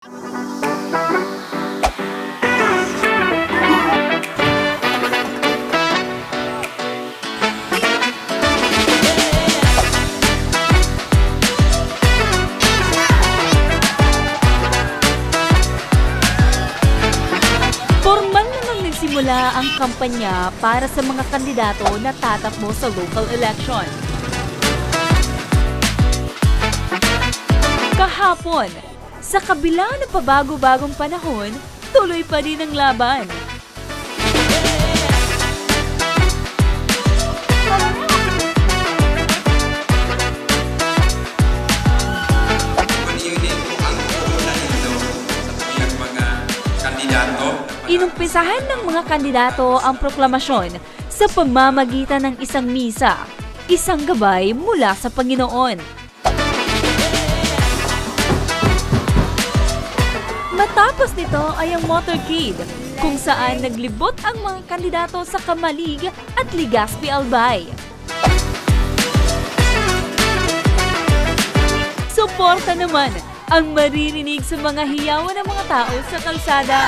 Formal namang ang kampanya para sa mga kandidato na tatakbo sa local election. Kahapon, sa kabila ng pabago-bagong panahon, tuloy pa rin ang laban. Inumpisahan ng mga kandidato ang proklamasyon sa pamamagitan ng isang misa, isang gabay mula sa Panginoon. Matapos nito ay ang motorcade, kung saan naglibot ang mga kandidato sa Kamalig at Ligaspi Albay. Suporta naman ang maririnig sa mga hiyawan ng mga tao sa kalsada.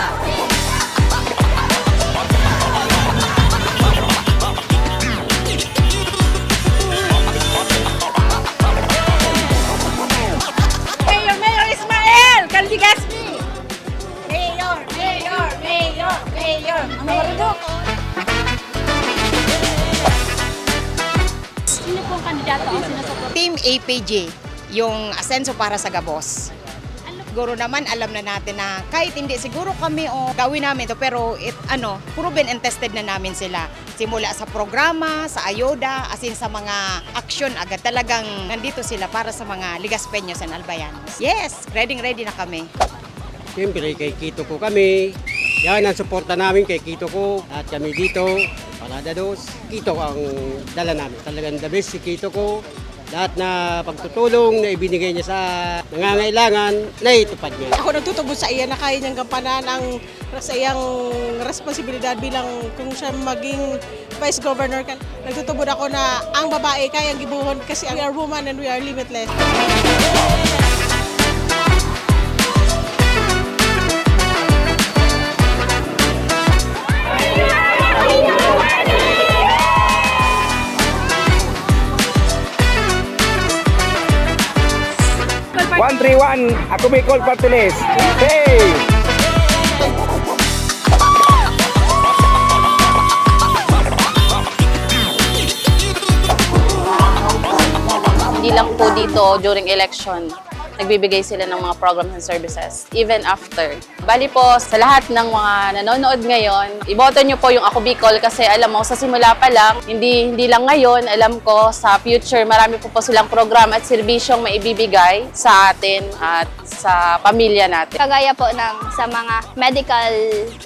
Kandidato ang sinusuporta? Team APG, yung asenso para sa Gabos. Siguro naman alam na natin na kahit hindi siguro kami o gawin namin to pero it, ano, proven and tested na namin sila. Simula sa programa, sa ayoda, as in sa mga action agad talagang nandito sila para sa mga Ligas Peños and Albayanos. Yes, ready ready na kami. Siyempre, kay Kito ko kami. Yan ang suporta namin kay Kito ko. At kami dito, Parada Dos. Kito ang dala namin. Talagang the best si Kito ko. Lahat na pagtutulong na ibinigay niya sa nangangailangan, naitupad niya. Ako nagtutubos sa iya na kaya niyang gampanan ang sa iyang responsibilidad bilang kung siya maging vice governor. ka. Nagtutubod ako na ang babae kayang gibuhon kasi we are woman and we are limitless. One three one, ako may call party list. Hey! Hindi lang po dito during election, nagbibigay sila ng mga programs and services, even after. Bali po, sa lahat ng mga nanonood ngayon, iboto nyo po yung Ako Bicol kasi alam mo, sa simula pa lang, hindi, hindi lang ngayon, alam ko sa future, marami po po silang program at serbisyong maibibigay sa atin at sa pamilya natin. Kagaya po ng sa mga medical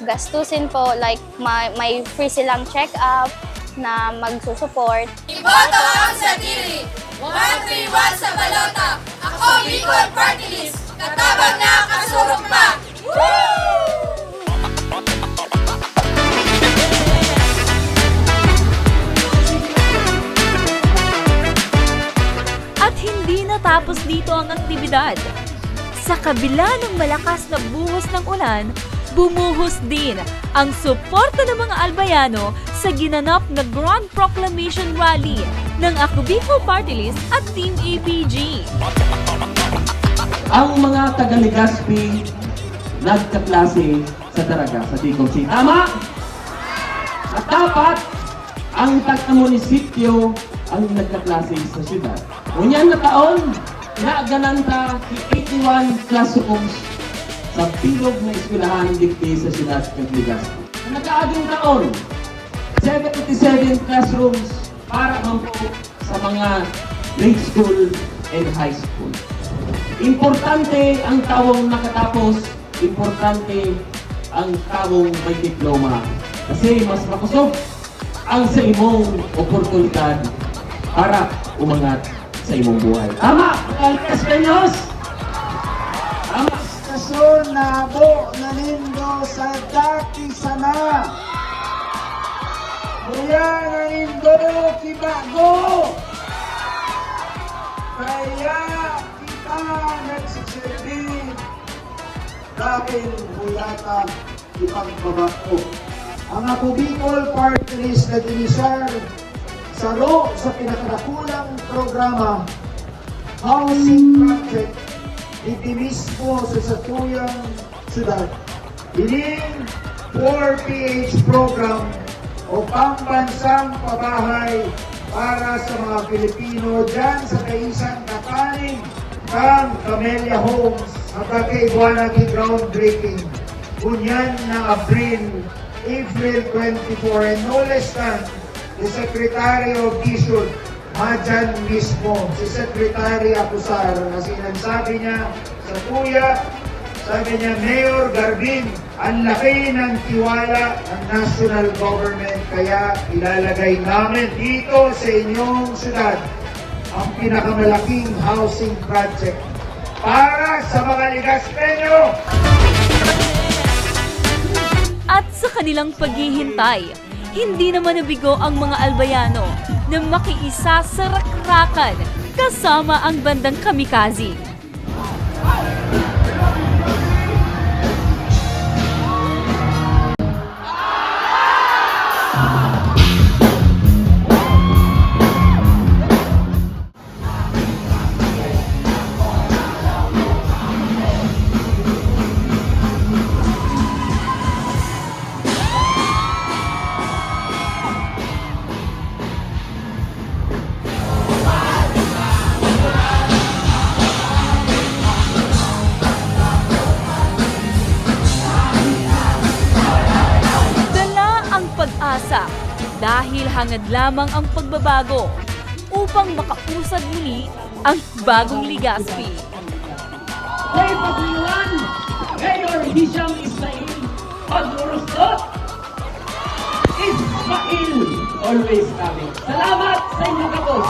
gastusin po, like may, may free silang check-up na magsusupport. Iboto ang sa dili! 131 sa balota! Ako Bicol Party List! Katabang na kasurok pa! At hindi natapos dito ang aktibidad. Sa kabila ng malakas na buhos ng ulan, bumuhos din ang suporta ng mga albayano sa ginanap na Grand Proclamation Rally ng Ako Bicol Party List at Team APG. ang mga taga-Legazpi nagkaklase sa Daraga, sa Bicol City. Tama? At dapat ang taga-munisipyo ang nagkaklase sa syudad. Unyan na taon, nagananta 81 classrooms sa bilog na eskwelahan dikti sa syudad ng Legazpi. Sa nakaaging taon, 77 classrooms para man po sa mga grade school and high school. Importante ang tawong nakatapos, importante ang tawong may diploma. Kasi mas makusog ang sa imong oportunidad para umangat sa imong buhay. Tama, Alcas Peños! Tama. Estasyon na bo nanindo sa daki sana. Kuya nanindo kibago. Kaya kita nagsisilbi dahil muyata ipagbabako. Ang ako Bicol Party List na dinisar sa ro sa pinakadakulang programa Housing Project iti mismo sa satuyang syudad. Ining 4PH program o pambansang pabahay para sa mga Pilipino dyan sa kaisang kapaning kang Camellia Homes at ng groundbreaking. Kunyan ng Abril, April 24 and no less than the Secretary of Vision Madyan mismo, si Secretary Acusar, na sinansabi niya sa kuya, sabi niya, Mayor Garbin, ang laki ng tiwala ng national government, kaya ilalagay namin dito sa inyong syudad ang pinakamalaking housing project para sa mga Ligaspeño. At sa kanilang paghihintay, hindi naman nabigo ang mga albayano na makiisa sa rakrakan kasama ang bandang kamikaze. Dahil hangad lamang ang pagbabago upang makausad muli ang bagong Ligaspi. May pagluwan, Mayor Hisham Ismail Pagurusot. Ismail, always kami. Salamat sa inyong kapos.